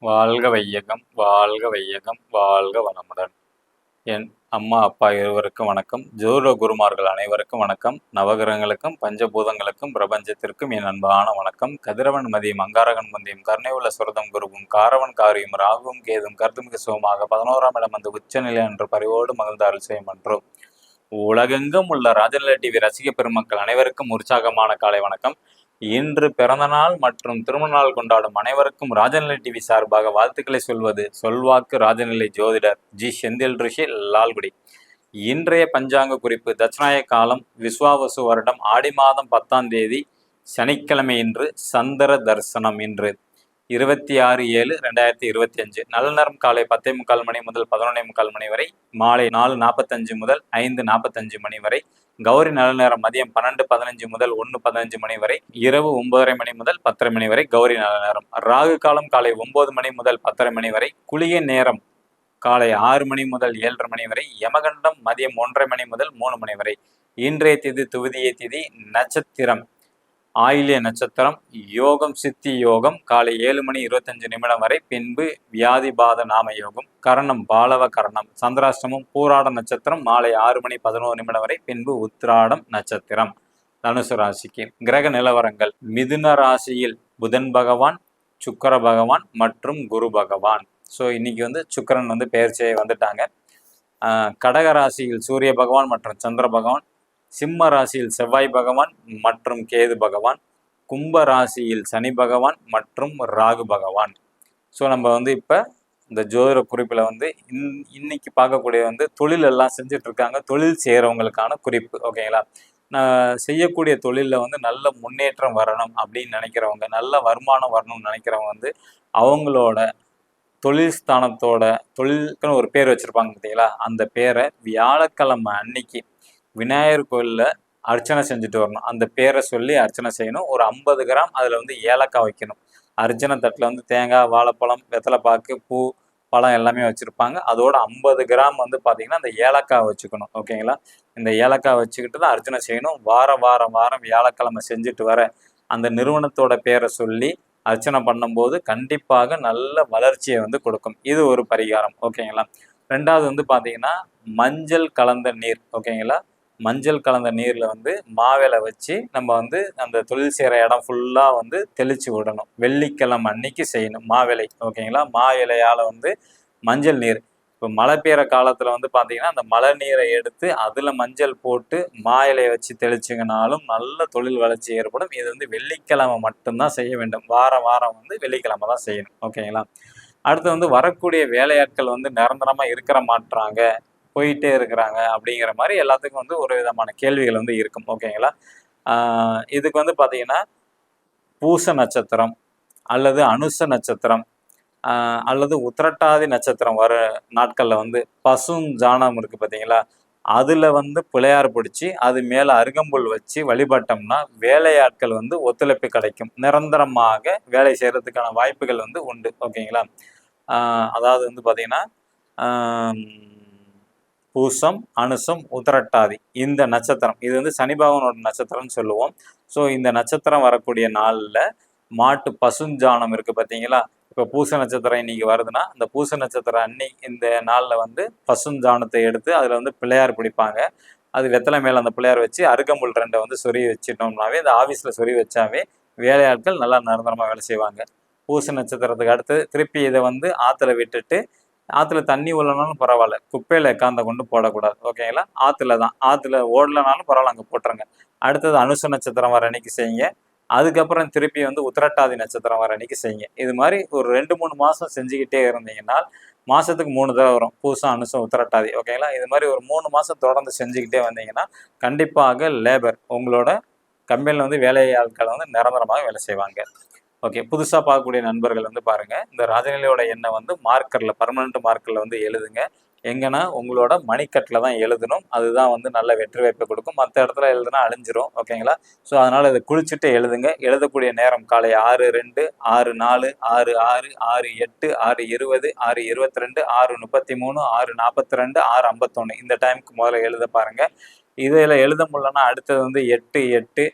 வாழ்க வையகம் வாழ்க வையகம் வாழ்க வளமுடன். என் அம்மா அப்பா இருவருக்கும் வணக்கம். ஜோதிட குருமார்கள் அனைவருக்கும் வணக்கம். நவகிரகங்களுக்கும் பஞ்சபூதங்களுக்கும் பிரபஞ்சத்திற்கும் என் அன்பான வணக்கம். கதிரவன் மதியம் அங்காரகன் மந்தியம் கருணை உள்ள சுரதம் குருவும் காரவன் காரியும் ராகுவும் கேதும் கருத்துமிகு சுகமாக பதினோராம் இடம் அந்த உச்சநிலை என்று பரிவோடு மகிழ்ந்தார்கள் செய்யும் என்றும். உலகெங்கும் உள்ள ராஜநிலை டிவி ரசிக பெருமக்கள் அனைவருக்கும் உற்சாகமான காலை வணக்கம். இன்று பிறந்தநாள் மற்றும் திருமண நாள் கொண்டாடும் அனைவருக்கும் ராஜநிலை டிவி சார்பாக வாழ்த்துக்களை சொல்வது சொல்வாக்கு ராஜநிலை ஜோதிடர் ஜி செந்தில் ரிஷி லால்குடி. இன்றைய பஞ்சாங்க குறிப்பு தட்சிணாய காலம் விஸ்வாவசு வருடம் ஆடி மாதம் பத்தாம் தேதி சனிக்கிழமை இன்று சந்திர தரிசனம் இன்று. இருபத்தி ஆறு ஏழு ரெண்டாயிரத்தி இருபத்தி அஞ்சு. நல்ல நேரம் காலை பத்தே முக்கால் மணி முதல் பதினொன்னே முக்கால் மணி வரை மாலை நாலு நாற்பத்தஞ்சு முதல் ஐந்து நாற்பத்தஞ்சு மணி வரை கௌரி நல்ல நேரம் மதியம் பன்னெண்டு பதினஞ்சு முதல் ஒன்று பதினஞ்சு மணி வரை இரவு ஒன்பதரை மணி முதல் பத்தரை மணி வரை கௌரி நல்ல நேரம். ராகு காலம் காலை ஒன்பது மணி முதல் பத்தரை மணி வரை குளிய நேரம் காலை ஆறு மணி முதல் ஏழரை மணி வரை யமகண்டம் மதியம் ஒன்றரை மணி முதல் மூணு மணி வரை. இன்றைய திதி துவதிய திதி நட்சத்திரம். ஆயிலிய நட்சத்திரம் யோகம் சித்தி யோகம் காலை ஏழு மணி இருபத்தஞ்சு நிமிடம் வரை பின்பு வியாதிபாத நாம யோகம் கரணம் பாலவ கரணம் சந்திராஷ்டமம் பூராட நட்சத்திரம் மாலை ஆறு மணி பதினோரு நிமிடம் வரை பின்பு உத்திராடம் நட்சத்திரம். தனுசு ராசிக்கு கிரக நிலவரங்கள் மிதுன ராசியில் புதன் பகவான் சுக்கர பகவான் மற்றும் குரு பகவான். ஸோ இன்னைக்கு வந்து சுக்கரன் வந்து பெயர்ச்சியை வந்துட்டாங்க. கடக ராசியில் சூரிய பகவான் மற்றும் சந்திர பகவான் சிம்ம ராசியில் செவ்வாய் பகவான் மற்றும் கேது பகவான் கும்ப ராசியில் சனி பகவான் மற்றும் ராகு பகவான். ஸோ நம்ம வந்து இப்போ இந்த ஜோதிட குறிப்பில் வந்து இன் இன்னைக்கு பார்க்கக்கூடிய வந்து தொழில் எல்லாம் செஞ்சுட்டு இருக்காங்க தொழில் செய்கிறவங்களுக்கான குறிப்பு ஓகேங்களா? நான் செய்யக்கூடிய தொழிலில் வந்து நல்ல முன்னேற்றம் வரணும் அப்படின்னு நினைக்கிறவங்க நல்ல வருமானம் வரணும்னு நினைக்கிறவங்க வந்து அவங்களோட தொழில் ஸ்தானத்தோட தொழிலுக்குன்னு ஒரு பேர் வச்சுருப்பாங்க பார்த்தீங்களா அந்த பேரை வியாழக்கிழமை அன்னைக்கு விநாயகர் கோயிலில் அர்ச்சனை செஞ்சுட்டு வரணும். அந்த பேரை சொல்லி அர்ச்சனை செய்யணும். ஒரு ஐம்பது கிராம் அதில் வந்து ஏலக்காய் வைக்கணும். அர்ச்சனை தட்டில் வந்து தேங்காய் வாழைப்பழம் வெத்தலைப்பாக்கு பூ பழம் எல்லாமே வச்சுருப்பாங்க. அதோட ஐம்பது கிராம் வந்து பார்த்தீங்கன்னா அந்த ஏலக்காய் வச்சுக்கணும். ஓகேங்களா? இந்த ஏலக்காய் வச்சுக்கிட்டு தான் அர்ச்சனை செய்யணும். வாரம் வாரம் வாரம் வியாழக்கிழமை செஞ்சுட்டு வர அந்த நிறுவனத்தோட பேரை சொல்லி அர்ச்சனை பண்ணும்போது கண்டிப்பாக நல்ல வளர்ச்சியை வந்து கொடுக்கும். இது ஒரு பரிகாரம். ஓகேங்களா? ரெண்டாவது வந்து பார்த்தீங்கன்னா மஞ்சள் கலந்த நீர். ஓகேங்களா? மஞ்சள் கலந்த நீரில் வந்து மாவிலை வச்சு நம்ம வந்து அந்த தொழில் செய்கிற இடம் ஃபுல்லாக வந்து தெளித்து விடணும். வெள்ளிக்கிழமை அன்னைக்கு செய்யணும் மாவிலை. ஓகேங்களா? மா இலையால் வந்து மஞ்சள் நீர். இப்போ மழை பெய்கிற காலத்தில் வந்து பார்த்தீங்கன்னா அந்த மழை நீரை எடுத்து அதில் மஞ்சள் போட்டு மா இலையை வச்சு தெளிச்சிங்கனாலும் நல்ல தொழில் வளர்ச்சி ஏற்படும். இது வந்து வெள்ளிக்கிழமை மட்டும்தான் செய்ய வேண்டும். வாரம் வாரம் வந்து வெள்ளிக்கிழமை தான் செய்யணும். ஓகேங்களா? அடுத்து வந்து வரக்கூடிய வேலையாட்கள் வந்து நிரந்தரமாக இருக்கிற மாட்டுறாங்க போயிட்டே இருக்கிறாங்க அப்படிங்கிற மாதிரி எல்லாத்துக்கும் வந்து ஒரு விதமான கேள்விகள் வந்து இருக்கும். ஓகேங்களா? இதுக்கு வந்து பார்த்தீங்கன்னா பூச நட்சத்திரம் அல்லது அனுச நட்சத்திரம் அல்லது உத்திரட்டாதி நட்சத்திரம் வர நாட்களில் வந்து பசும் ஜானம் இருக்குது பார்த்தீங்களா அதில் வந்து பிள்ளையார் பிடிச்சி அது மேலே அருகம்புல் வச்சு வழிபட்டோம்னா வேலையாட்கள் வந்து ஒத்துழைப்பு கிடைக்கும். நிரந்தரமாக வேலை செய்கிறதுக்கான வாய்ப்புகள் வந்து உண்டு. ஓகேங்களா? அதாவது வந்து பார்த்திங்கன்னா பூசம் அனுசம் உத்தரட்டாதி. இந்த நட்சத்திரம். இது வந்து சனி பகவானோட நட்சத்திரம்னு சொல்லுவோம். ஸோ இந்த நட்சத்திரம் வரக்கூடிய நாளில் மாட்டு பசுஞ்சாணம் இருக்குது பார்த்தீங்களா இப்போ பூச நட்சத்திரம் இன்னைக்கு வருதுன்னா அந்த பூச நட்சத்திரம் அன்னி இந்த நாளில் வந்து பசுஞ்சாணத்தை எடுத்து அதில் வந்து பிள்ளையார் பிடிப்பாங்க. அது வெத்தலை மேலே அந்த பிள்ளையார் வச்சு அருகம்புல் ரெண்டை வந்து சொறி வச்சிட்டோம்னாவே இந்த ஆஃபீஸில் சொறி வச்சாவே வேலையாட்கள் நல்லா நிரந்தரமாக வேலை செய்வாங்க. பூச நட்சத்திரத்துக்கு அடுத்து திருப்பி இதை வந்து ஆற்றுல விட்டுட்டு ஆற்றுல தண்ணி உள்ளனாலும் பரவாயில்ல. குப்பையில் எக்காந்த கொண்டு போடக்கூடாது. ஓகேங்களா ஆற்றுல தான். ஆற்றுல ஓடலனாலும் பரவாயில்ல அங்கே போட்டுருங்க. அடுத்தது அனுச நட்சத்திரம் வர அன்னைக்கு செய்யுங்க. அதுக்கப்புறம் திருப்பி வந்து உத்திரட்டாதி நட்சத்திரம் வர அன்னைக்கு செய்யுங்க. இது மாதிரி ஒரு ரெண்டு மூணு மாதம் செஞ்சுக்கிட்டே இருந்தீங்கன்னா மாதத்துக்கு மூணு தடவை வரும். பூசம் அனுசம் உத்திரட்டாதி. ஓகேங்களா இது மாதிரி ஒரு மூணு மாதம் தொடர்ந்து செஞ்சுக்கிட்டே வந்தீங்கன்னா கண்டிப்பாக லேபர் உங்களோட கம்பெனியில் வந்து வேலை ஆட்கள் வந்து நிரந்தரமாக வேலை செய்வாங்க. ஓகே புதுசாக பார்க்கக்கூடிய நண்பர்கள் வந்து பாருங்கள் இந்த ராஜநிலையோட எண்ணெய் வந்து மார்க்கரில் பர்மனெண்ட் மார்க்கரில் வந்து எழுதுங்க. எங்கன்னா உங்களோட மணிக்கட்டில் தான் எழுதணும். அதுதான் வந்து நல்ல வெற்றி வாய்ப்பை கொடுக்கும். மற்ற இடத்துல எழுதுனா அழிஞ்சிரும். ஓகேங்களா ஸோ அதனால் இதை குளிச்சுட்டு எழுதுங்க. எழுதக்கூடிய நேரம் காலை ஆறு ரெண்டு ஆறு நாலு ஆறு ஆறு ஆறு எட்டு ஆறு இருபது ஆறு இருபத்தி ரெண்டு ஆறு முப்பத்தி மூணு ஆறு நாற்பத்தி ரெண்டு ஆறு ஐம்பத்தொன்று இந்த டைமுக்கு முதல்ல எழுத பாருங்கள் இதில் எழுத முடியலன்னா அடுத்தது வந்து எட்டு எட்டு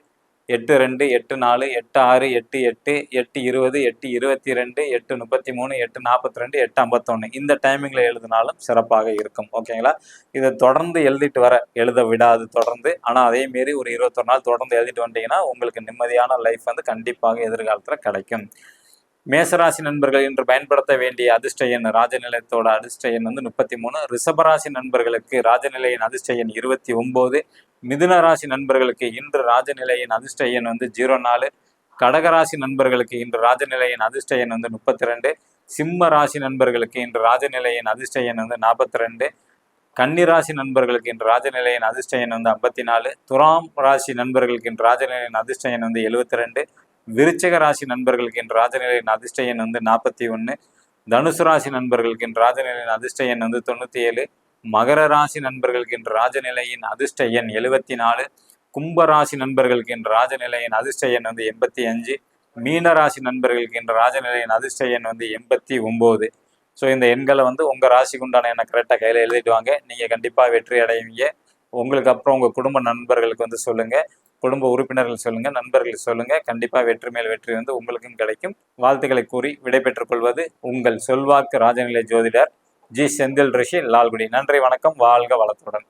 எட்டு ரெண்டு எட்டு நாலு எட்டு ஆறு எட்டு எட்டு எட்டு இருபது எட்டு இருபத்தி ரெண்டு எட்டு முப்பத்தி மூணு எட்டு நாற்பத்தி ரெண்டு எட்டு ஐம்பத்தொன்று இந்த டைமிங்கில் எழுதினாலும் சிறப்பாக இருக்கும். ஓகேங்களா இதை தொடர்ந்து எழுதிட்டு வர எழுத விடாது தொடர்ந்து. ஆனால் அதே மாரி ஒரு இருபத்தொரு நாள் தொடர்ந்து எழுதிட்டு வந்தீங்கன்னா உங்களுக்கு நிம்மதியான லைஃப் வந்து கண்டிப்பாக எதிர்காலத்தில் கிடைக்கும். மேசராசி நண்பர்கள் இன்று பயன்படுத்த வேண்டிய அதிர்ஷ்ட எண் ராஜநிலையத்தோட அதிர்ஷ்ட எண் வந்து முப்பத்தி மூணு. ரிஷபராசி நண்பர்களுக்கு ராஜநிலையின் அதிர்ஷ்ட எண் இருபத்தி ஒன்பது மிதுன ராசி நண்பர்களுக்கு இன்று ராஜநிலையின் அதிர்ஷ்ட எண் வந்து ஜீரோ நாலு. கடகராசி நண்பர்களுக்கு இன்று ராஜநிலையின் அதிர்ஷ்ட எண் வந்து முப்பத்தி ரெண்டு. சிம்ம ராசி நண்பர்களுக்கு இன்று ராஜநிலையின் அதிர்ஷ்ட எண் வந்து நாற்பத்தி ரெண்டு. கன்னிராசி நண்பர்களுக்கு இன்று ராஜநிலையின் அதிர்ஷ்ட எண் வந்து ஐம்பத்தி நாலு. துறாம் ராசி நண்பர்களுக்கு இன்று ராஜநிலையின் அதிர்ஷ்ட எண் வந்து எழுபத்தி ரெண்டு. விருச்சக ராசி நண்பர்களுக்கு என் ராஜநிலையின் அதிர்ஷ்ட எண் வந்து நாற்பத்தி ஒன்று தனுசு ராசி நண்பர்களுக்கு என் ராஜநிலையின் அதிர்ஷ்ட எண் வந்து தொண்ணூற்றி ஏழு. மகர ராசி நண்பர்களுக்கு என் ராஜநிலையின் அதிர்ஷ்ட எண் எழுபத்தி நாலு. கும்ப ராசி நண்பர்களுக்கு என் ராஜநிலையின் அதிர்ஷ்ட எண் வந்து எண்பத்தி அஞ்சு. மீன ராசி நண்பர்களுக்கு என்ற ராஜநிலையின் அதிர்ஷ்ட எண் வந்து எண்பத்தி ஒம்பது. ஸோ இந்த எண்களை வந்து உங்கள் ராசிக்கு உண்டான எண்ணை கரெக்டாக கையில் எழுதிட்டு வாங்க. நீங்கள் கண்டிப்பாக வெற்றி அடைவீங்க. உங்களுக்கு அப்புறம் உங்கள் குடும்ப நண்பர்களுக்கு வந்து சொல்லுங்கள் குடும்ப உறுப்பினர்கள் சொல்லுங்கள் நண்பர்கள் சொல்லுங்கள் கண்டிப்பாக வெற்றி மேல் வெற்றி வந்து உங்களுக்கும் கிடைக்கும். வாழ்த்துக்களை கூறி விடைபெற்றுக் கொள்வது உங்கள் சொல்வாக்கு ராஜநிலை ஜோதிடர் ஜி செந்தில் ரிஷி லால்குடி. நன்றி வணக்கம். வாழ்க வளத்துடன்.